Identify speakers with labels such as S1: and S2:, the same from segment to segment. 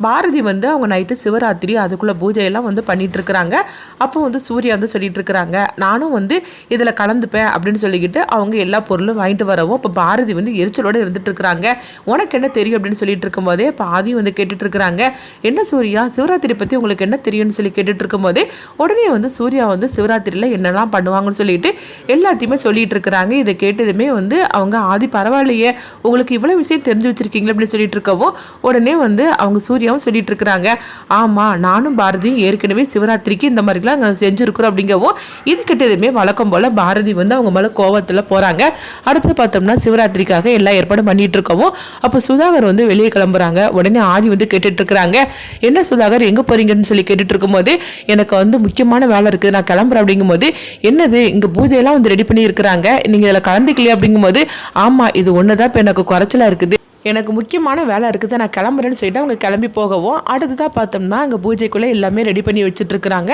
S1: பாரதி வந்து அவங்க நைட்டு சிவராத்திரி அதுக்குள்ளே பூஜையெல்லாம் வந்து பண்ணிகிட்ருக்குறாங்க அப்போ வந்து சூர்யா வந்து சொல்லிகிட்டு இருக்கிறாங்க நானும் வந்து இதில் கலந்துப்பேன் அப்படின்னு சொல்லிக்கிட்டு அவங்க எல்லா பொருளும் வாங்கிட்டு வரவும் இப்போ பாரதி வந்து எரிச்சலோடு இருந்துட்டுருக்குறாங்க. உனக்கு என்ன தெரியும்? அப்படின்னு சொல்லிட்டு இருக்கும்போதே இப்போ ஆதி வந்து கேட்டுட்ருக்குறாங்க என்ன சூர்யா? சிவராத்திரி பற்றி உங்களுக்கு என்ன தெரியும்னு சொல்லி கேட்டுட்டு இருக்கும்போதே உடனே வந்து சூர்யா வந்து சிவராத்திரியில் என்னெல்லாம் பண்ணுவாங்கன்னு சொல்லிட்டு எல்லாத்தையுமே சொல்லிகிட்டு இருக்கிறாங்க இதை கேட்டதுமே வந்து அவங்க ஆதி பரவாயில்லையே உங்களுக்கு இவ்வளோ விஷயம் தெரிஞ்சு வச்சிருக்கீங்களா அப்படின்னு சொல்லிட்டு இருக்கவும் உடனே வந்து அவங்க சூர்யாவும் சொல்லிட்டு இருக்கிறாங்க ஆமாம் நானும் பாரதியும் ஏற்கனவே சிவராத்திரிக்கு இந்த மாதிரிலாம் நாங்கள் செஞ்சுருக்குறோம் அப்படிங்கவும் இது எதுவுமே வழக்கம் போல் பாரதி வந்து அவங்க மேலே கோவத்தில் போகிறாங்க அடுத்து பார்த்தோம்னா சிவராத்திரிக்காக எல்லா ஏற்பாடும் பண்ணிட்டு இருக்கவும் அப்போ சுதாகர் வந்து வெளியே கிளம்புறாங்க. உடனே ஆதி வந்து கேட்டுட்டு இருக்கிறாங்க என்ன சுதாகர் எங்கே போறீங்கன்னு சொல்லி கேட்டுட்டு இருக்கும்போது எனக்கு வந்து முக்கியமான வேலை இருக்குது. நான் கிளம்புறேன் அப்படிங்கும்போது என்னது இங்கே பூஜையெல்லாம் வந்து ரெடி பண்ணி இருக்கிறாங்க நீங்கள் இதில் கலந்துக்கலையே? அப்படிங்கும்போது ஆமாம் இது ஒன்று தான் இப்போ எனக்கு குறைச்சலாக இருக்குது. எனக்கு முக்கியமான வேலை இருக்குது நான் கிளம்புறேன்னு சொல்லிட்டு அவங்க கிளம்பி போகவும் அடுத்ததாக பார்த்தோம்னா அங்கே பூஜைக்குள்ளே எல்லாமே ரெடி பண்ணி வச்சுட்டு இருக்கிறாங்க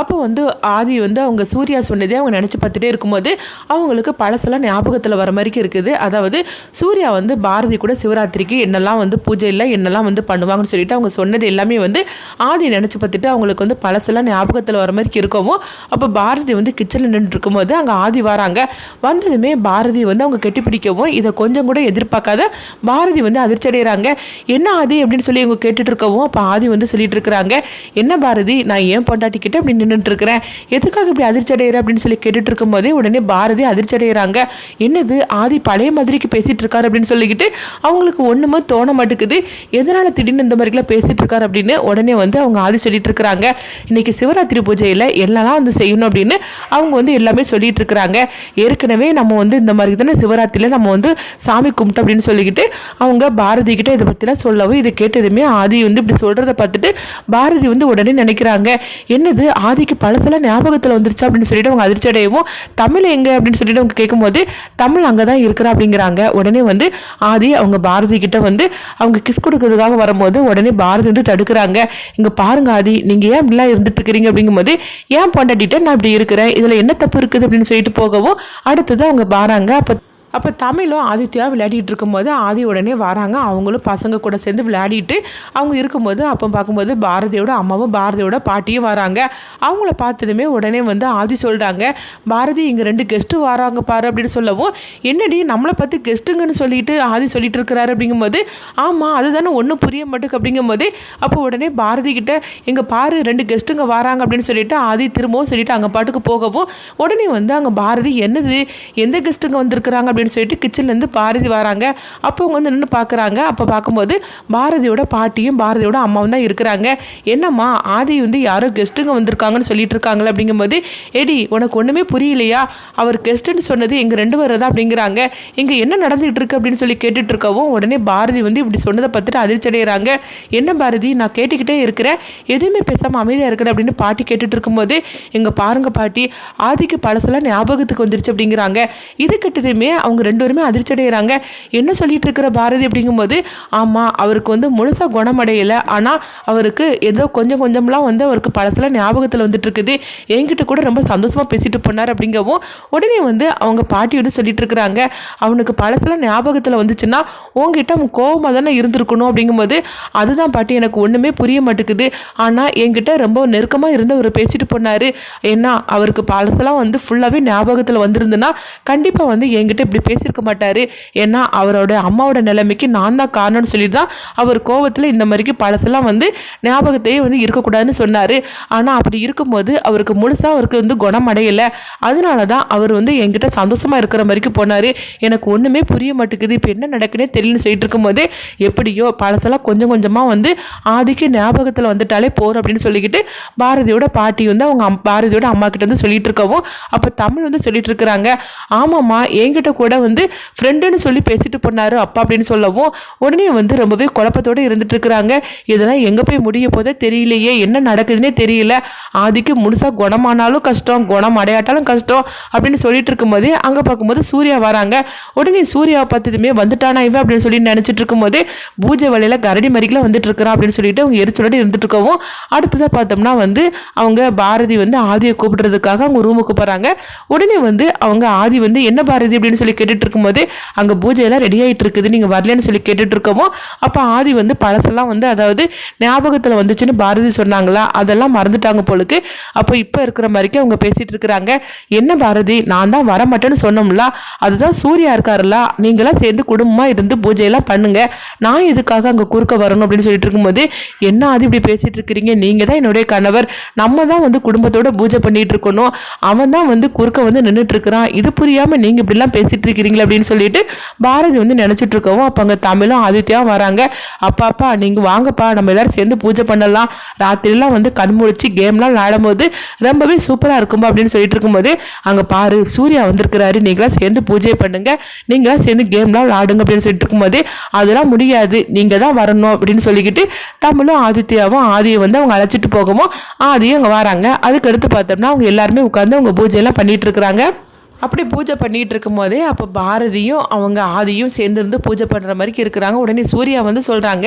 S1: அப்போ வந்து ஆதி வந்து அவங்க சூர்யா சொன்னதே அவங்க நினச்சி பார்த்துட்டே இருக்கும்போது அவங்களுக்கு பழசெல்லாம் ஞாபகத்தில் வர மாதிரிக்கு இருக்குது. அதாவது சூர்யா வந்து பாரதி கூட சிவராத்திரிக்கு என்னெல்லாம் வந்து பூஜையில் என்னெல்லாம் வந்து பண்ணுவாங்கன்னு சொல்லிட்டு அவங்க சொன்னது எல்லாமே வந்து ஆதி நினச்சி பார்த்துட்டு அவங்களுக்கு வந்து பழசெல்லாம் ஞாபகத்தில் வர மாதிரிக்கு இருக்கவும் அப்போ பாரதி வந்து கிச்சனில் நின்று இருக்கும்போது அங்கே ஆதி வராங்க. வந்ததுமே பாரதி வந்து அவங்க கெட்டிப்பிடிக்கவும் இதை கொஞ்சம் கூட எதிர்பார்க்காத பாரதி வந்து அதிர்ச்சி அடைகிறாங்க என்ன ஆதி? அப்படின்னு சொல்லி இவங்க கேட்டுட்டு இருக்கவும் அப்போ ஆதி வந்து சொல்லிட்டு இருக்கிறாங்க என்ன பாரதி? நான் ஏன் பொண்டாட்டி கிட்ட அப்படி நின்றுட்டு இருக்கிறேன் எதுக்காக இப்படி அதிர்ச்சி அடைகிற அப்படின்னு சொல்லி கேட்டுட்டு இருக்கும்போதே உடனே பாரதி அதிர்ச்சி அடைகிறாங்க என்னது? ஆதி பழைய மாதிரிக்கு பேசிட்டு இருக்காரு அப்படின்னு சொல்லிக்கிட்டு அவங்களுக்கு ஒன்றுமே தோண மாட்டேங்குது. எதனால திடீர்னு இந்த மாதிரிலாம் பேசிட்டு இருக்காரு அப்படின்னு உடனே வந்து அவங்க ஆதி சொல்லிட்டு இருக்கிறாங்க இன்னைக்கு சிவராத்திரி பூஜையில் எல்லாம் வந்து செய்யணும் அப்படின்னு அவங்க வந்து எல்லாமே சொல்லிட்டு இருக்கிறாங்க ஏற்கனவே நம்ம வந்து இந்த மாதிரி தானே சிவராத்திரியில் நம்ம வந்து சாமி கும்பிட்டோம் அப்படின்னு சொல்லிக்கிட்டு அவங்க பாரதி கிட்ட இதை பற்றிலாம் சொல்லவும் இதை கேட்டதுமே ஆதி வந்து இப்படி சொல்கிறத பார்த்துட்டு பாரதி வந்து உடனே நினைக்கிறாங்க. என்னது? ஆதிக்கு பழசெல்லாம் ஞாபகத்தில் வந்துருச்சு அப்படின்னு சொல்லிட்டு அவங்க அதிர்ச்சி அடையவும் தமிழ் எங்கே? அப்படின்னு சொல்லிட்டு அவங்க கேட்கும்போது தமிழ் அங்கே தான் இருக்கிறா அப்படிங்கிறாங்க. உடனே வந்து ஆதி அவங்க பாரதி கிட்ட வந்து அவங்க கிஸ் கொடுக்கறதுக்காக வரும்போது உடனே பாரதி வந்து தடுக்கிறாங்க. இங்கே பாருங்க ஆதி நீங்கள் ஏன் இப்படிலாம் இருந்துட்டு இருக்கிறீங்க அப்படிங்கும்போது ஏன் பொண்டாட்டிட்ட நான் இப்படி இருக்கிறேன்? இதில் என்ன தப்பு இருக்குது? அப்படின்னு சொல்லிட்டு போகவும் அடுத்தது அவங்க பாராங்க அப்போ அப்போ தமிழும் ஆதித்யா விளையாடிட்டு இருக்கும்போது ஆதி உடனே வராங்க. அவங்களும் பசங்க கூட சேர்ந்து விளையாடிட்டு அவங்க இருக்கும்போது அப்போ பார்க்கும்போது பாரதியோட அம்மாவும் பாரதியோட பாட்டியும் வராங்க. அவங்கள பார்த்ததுமே உடனே வந்து ஆதி சொல்கிறாங்க பாரதி இங்கே ரெண்டு கெஸ்ட்டு வராங்க பாரு அப்படின்னு சொல்லவும் என்னடி நம்மளை பற்றி கெஸ்ட்டுங்கன்னு சொல்லிட்டு ஆதி சொல்லிட்டு இருக்கிறாரு அப்படிங்கும்போது ஆமாம் அதுதானே ஒன்றும் புரிய மாட்டேங்குது அப்படிங்கும்போது அப்போ உடனே பாரதி கிட்ட இங்கே பாரு ரெண்டு கெஸ்ட்டுங்க வராங்க அப்படின்னு சொல்லிட்டு ஆதி திரும்பவும் சொல்லிட்டு அங்கே பாட்டுக்கு போகவும் உடனே வந்து அங்கே பாரதி என்னது? எந்த கெஸ்ட்டுங்க வந்திருக்கிறாங்க அப்படின்னு அப்படின்னு சொல்லிட்டு கிச்சன்லேருந்து பாரதி வராங்க. அப்போ அவங்க வந்து நின்று பார்க்குறாங்க அப்போ பார்க்கும்போது பாரதியோட பாட்டியும் பாரதியோட அம்மாவும் தான் இருக்கிறாங்க. என்னம்மா ஆதி வந்து யாரோ கெஸ்ட்டுங்க வந்திருக்காங்கன்னு சொல்லிட்டு இருக்காங்களே அப்படிங்கும்போது எடி உனக்கு ஒன்றுமே புரியலையா? அவர் கெஸ்ட்டுன்னு சொன்னது எங்கள் ரெண்டு பேர் தான் அப்படிங்கிறாங்க. இங்கே என்ன நடந்துகிட்டு இருக்கு? அப்படின்னு சொல்லி கேட்டுட்டு இருக்கவும் உடனே பாரதி வந்து இப்படி சொன்னதை பார்த்துட்டு அதிர்ச்சி அடைகிறாங்க என்ன பாரதி நான் கேட்டுக்கிட்டே இருக்கிறேன். எதுவுமே பேசாமல் அமைதியாக இருக்கிறேன் அப்படின்னு பாட்டி கேட்டுட்டு இருக்கும்போது இங்கே பாருங்க பாட்டி ஆதிக்கு பழசெல்லாம் ஞாபகத்துக்கு வந்துருச்சு அப்படிங்கிறாங்க. இது கிட்டதுமே அவங்க ரெண்டு பேருமே அதிர்ச்சி அடைகிறாங்க என்ன சொல்லிட்டு இருக்கிற பாரதி அப்படிங்கும்போது ஆமாம் அவருக்கு வந்து முழுசாக குணமடையலை. ஆனால் அவருக்கு ஏதோ கொஞ்சம் கொஞ்சம்லாம் வந்து அவருக்கு பழசெல்லாம் ஞாபகத்தில் வந்துட்டு இருக்குது. என்கிட்ட கூட ரொம்ப சந்தோஷமாக பேசிட்டு போனார் அப்படிங்கவும் உடனே வந்து அவங்க பாட்டி வந்து சொல்லிட்டு இருக்கிறாங்க. அவனுக்கு பழசெல்லாம் ஞாபகத்தில் வந்துச்சுன்னா உங்ககிட்ட அவன் கோபமாக தானே இருந்திருக்கணும் அப்படிங்கும்போது அதுதான் பாட்டி எனக்கு ஒன்றுமே புரிய மாட்டேங்குது. ஆனால் என்கிட்ட ரொம்ப நெருக்கமாக இருந்து அவர் பேசிட்டு போனார். ஏன்னா அவருக்கு பழசெல்லாம் வந்து ஃபுல்லாகவே ஞாபகத்தில் வந்திருந்துன்னா கண்டிப்பாக வந்து என்கிட்ட இப்படி பேசியிருக்க மாட்டார். ஏன்னா அவரோட அம்மாவோட நிலைமைக்கு நான் தான் காரணம்னு சொல்லி தான் அவர் கோவத்தில் இந்த மாதிரிக்கு பழசெல்லாம் வந்து ஞாபகத்தையே வந்து இருக்கக்கூடாதுன்னு சொன்னார். ஆனால் அப்படி இருக்கும்போது அவருக்கு முழுசாக அவருக்கு வந்து குணம் அடையலை. அதனால தான் அவர் வந்து என்கிட்ட சந்தோஷமாக இருக்கிற மாதிரிக்கு போனார். எனக்கு ஒன்றுமே புரிய மாட்டேங்குது. இப்போ என்ன நடக்குன்னே தெரியலன்னு சொல்லிட்டு இருக்கும்போது எப்படியோ பழசெல்லாம் கொஞ்சம் கொஞ்சமாக வந்து ஆதிக்கு ஞாபகத்தில் வந்துட்டாலே போகிறோம் அப்படின்னு சொல்லிக்கிட்டு பாரதியோட பாட்டி வந்து அவங்க பாரதியோட அம்மா கிட்ட வந்து சொல்லிட்டு இருக்கவும் அப்போ தமிழ் வந்து சொல்லிட்டு இருக்கிறாங்க. ஆமாம்மா என்கிட்ட கூட கூட வந்து ஃப்ரெண்டுன்னு சொல்லி பேசிட்டு போனாரு அப்பா அப்படின்னு சொல்லவும் உடனே வந்து ரொம்பவே குழப்பத்தோடு இருந்துட்டு இருக்கிறாங்க. இதெல்லாம் எங்கே போய் முடிய போதே தெரியலையே என்ன நடக்குதுன்னே தெரியல. ஆதிக்கு முழுசாக குணமானாலும் கஷ்டம் குணம் அடையாட்டாலும் கஷ்டம் அப்படின்னு சொல்லிட்டு இருக்கும்போதே அங்கே பார்க்கும்போது சூர்யா வராங்க. உடனே சூர்யாவை பார்த்ததுமே வந்துட்டானா இவன் அப்படின்னு சொல்லி நினச்சிட்டு இருக்கும்போது பூஜை வலையில் கரடி மறிக்கல வந்துட்டு இருக்கிறான் அப்படின்னு சொல்லிட்டு அவங்க எரிச்சலோடு இருந்துட்டு இருக்கவும் அடுத்ததாக பார்த்தோம்னா வந்து அவங்க பாரதி வந்து ஆதியை கூப்பிடுறதுக்காக அவங்க ரூமுக்கு போகிறாங்க உடனே வந்து அவங்க ஆதி வந்து என்ன பாரதி? அப்படின்னு சொல்லி கேட்டுட்டு இருக்கும்போது அங்கே பூஜையெல்லாம் ரெடி ஆகிட்டு இருக்குது நீங்கள் வரலன்னு சொல்லி கேட்டுட்டு இருக்கோமோ அப்போ ஆதி வந்து பழசெல்லாம் வந்து அதாவது ஞாபகத்தில் வந்துச்சுன்னு பாரதி சொன்னாங்களா? அதெல்லாம் மறந்துட்டாங்க போலுக்கு. அப்போ இப்போ இருக்கிற மாதிரிக்கு அவங்க பேசிகிட்டு இருக்கிறாங்க என்ன பாரதி நான் தான் வர மாட்டேன்னு சொன்னோம்ல. அதுதான் சூர்யா இருக்காருல்ல. நீங்களாம் சேர்ந்து குடும்பமாக இருந்து பூஜையெல்லாம் பண்ணுங்க. நான் எதுக்காக அங்கே குறுக்க வரணும்? அப்படின்னு சொல்லிட்டு இருக்கும்போது என்ன ஆதி இப்படி பேசிகிட்டு இருக்கிறீங்க நீங்கள் தான் என்னுடைய கணவர். நம்ம தான் வந்து குடும்பத்தோட பூஜை பண்ணிகிட்டு இருக்கணும் அவன் தான் வந்து குறுக்க வந்து நின்றுட்டு இருக்கிறான் இது புரியாமல் நீங்கள் இப்படிலாம் பேசிட்டு இருக்கிறீங்களே அப்படின்னு சொல்லிட்டு பாரதி வந்து நினச்சிட்டு இருக்கவும் அப்போ அங்கே தமிழும் ஆதித்யாவும் வராங்க. அப்பா அப்பா நீங்கள் வாங்கப்பா நம்ம எல்லோரும் சேர்ந்து பூஜை பண்ணலாம். ராத்திரிலாம் வந்து கண் முழிச்சு கேம்லாம் விளையாடும்போது ரொம்பவே சூப்பராக இருக்கும்பா அப்படின்னு சொல்லிட்டு இருக்கும்போது அங்கே பாரு சூர்யா வந்திருக்கிறாரு. நீங்களாம் சேர்ந்து பூஜை பண்ணுங்க. நீங்களாம் சேர்ந்து கேம்லாம் விளையாடுங்க அப்படின்னு சொல்லிட்டு இருக்கும்போது அதெல்லாம் முடியாது. நீங்கள் தான் வரணும் அப்படின்னு சொல்லிக்கிட்டு தமிழும் ஆதித்யாவும் ஆதியை வந்து அவங்க அழைச்சிட்டு போகவும் ஆதியும் அங்கே வராங்க. அதுக்கு அடுத்து பார்த்தோம்னா அவங்க எல்லாருமே உட்காந்து அவங்க பூஜையெல்லாம் பண்ணிட்டு இருக்கிறாங்க அப்படி பூஜை பண்ணிகிட்டு இருக்கும்போதே அப்போ பாரதியும் அவங்க ஆதியும் சேர்ந்துருந்து பூஜை பண்ணுற மாதிரி இருக்கிறாங்க. உடனே சூர்யா வந்து சொல்கிறாங்க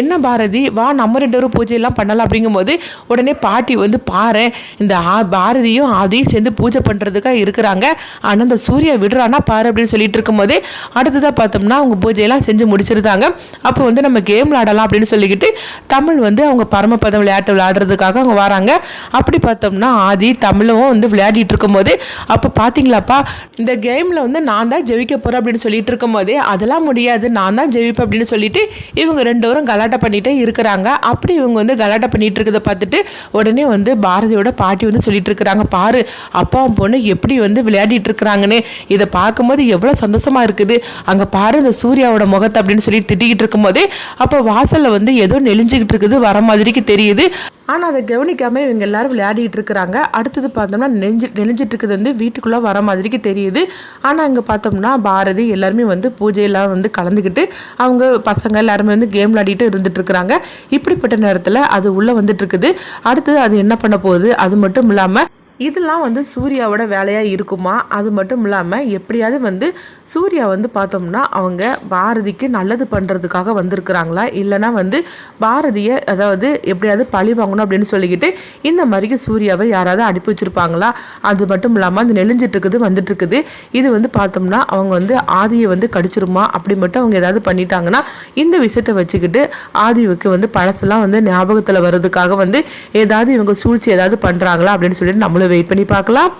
S1: என்ன பாரதி வா நம்ம ரெண்டு பேரும் பூஜையெல்லாம் பண்ணலாம். அப்படிங்கும்போது உடனே பாட்டி வந்து பாரு இந்த ஆ பாரதியும் ஆதியும் சேர்ந்து பூஜை பண்ணுறதுக்காக இருக்கிறாங்க. ஆனால் அந்த சூர்யா விடுறானா பாரு அப்படின்னு சொல்லிட்டு இருக்கும்போது அடுத்ததாக பார்த்தோம்னா அவங்க பூஜையெல்லாம் செஞ்சு முடிச்சிருந்தாங்க. அப்போ வந்து நம்ம கேம் விளாடலாம் அப்படின்னு சொல்லிக்கிட்டு தமிழ் வந்து அவங்க பரமபதம் விளையாட்டு விளையாடுறதுக்காக அவங்க வராங்க. அப்படி பார்த்தோம்னா ஆதி தமிழும் வந்து விளையாடிட்டு இருக்கும்போது அப்போ பார்த்தீங்களாப்பா அப்பா இந்த கேமில் வந்து நான் தான் ஜெயிக்க போகிறேன் அப்படின்னு சொல்லிட்டு இருக்கும்போதே அதெல்லாம் முடியாது நான் தான் ஜெயிப்பேன் அப்படின்னு சொல்லிட்டு இவங்க ரெண்டு பேரும் கலாட்டை பண்ணிகிட்டே இருக்கிறாங்க. அப்படி இவங்க வந்து கலாட்டை பண்ணிகிட்டு இருக்கிறத பார்த்துட்டு உடனே வந்து பாரதியோட பாட்டி வந்து சொல்லிட்டு இருக்கிறாங்க பாரு அப்பாவும் பொண்ணு எப்படி வந்து விளையாடிட்டு இருக்கிறாங்கன்னு இதை பார்க்கும்போது எவ்வளோ சந்தோஷமாக இருக்குது. அங்கே பாரு இந்த சூர்யாவோட முகத்தை அப்படின்னு சொல்லி திட்டிக்கிட்டு இருக்கும்போதே அப்போ வாசலில் வந்து ஏதோ நெளிஞ்சுக்கிட்டு இருக்குது வர மாதிரிக்கு தெரியுது. ஆனால் அதை கவனிக்காமல் இவங்க எல்லாரும் விளையாடிட்டு இருக்கிறாங்க. அடுத்தது பார்த்தோம்னா நெஞ்சு நெளிஞ்சிட்டு இருக்கிறது வந்து வீட்டுக்குள்ளே வர மாதிரிக்கு தெரியுது. ஆனால் அங்கே பார்த்தோம்னா பாரதி எல்லாருமே வந்து பூஜையெல்லாம் வந்து கலந்துக்கிட்டு அவங்க பசங்க எல்லாருமே வந்து கேம் விளையாடிட்டு இருந்துட்டு இருக்கிறாங்க. இப்படிப்பட்ட நேரத்தில் அது உள்ளே வந்துட்டு இருக்குது. அடுத்தது அது என்ன பண்ண போகுது? அது மட்டும் இல்லாமல் இதெல்லாம் வந்து சூர்யாவோட வேலையாக இருக்குமா? அது மட்டும் இல்லாமல் எப்படியாவது வந்து சூர்யா வந்து பார்த்தோம்னா அவங்க பாரதிக்கு நல்லது பண்ணுறதுக்காக வந்திருக்கிறாங்களா? இல்லைனா வந்து பாரதியை அதாவது எப்படியாவது பழி வாங்கணும் அப்படின்னு சொல்லிக்கிட்டு இந்த மாதிரிக்கு சூர்யாவை யாராவது அனுப்பி வச்சுருப்பாங்களா? அது மட்டும் இல்லாமல் அந்த நெளிஞ்சிட்ருக்குது வந்துட்டுருக்குது இது வந்து பார்த்தோம்னா அவங்க வந்து ஆதியை வந்து கடிச்சிருமா? அப்படி மட்டும் அவங்க ஏதாவது பண்ணிட்டாங்கன்னா இந்த விஷயத்தை வச்சுக்கிட்டு ஆதிவுக்கு வந்து பழசெல்லாம் வந்து ஞாபகத்தில் வர்றதுக்காக வந்து ஏதாவது இவங்க சூழ்ச்சி ஏதாவது பண்ணுறாங்களா அப்படின்னு சொல்லிட்டு நம்மளும் வெயிட் பண்ணி பார்க்கலாம்.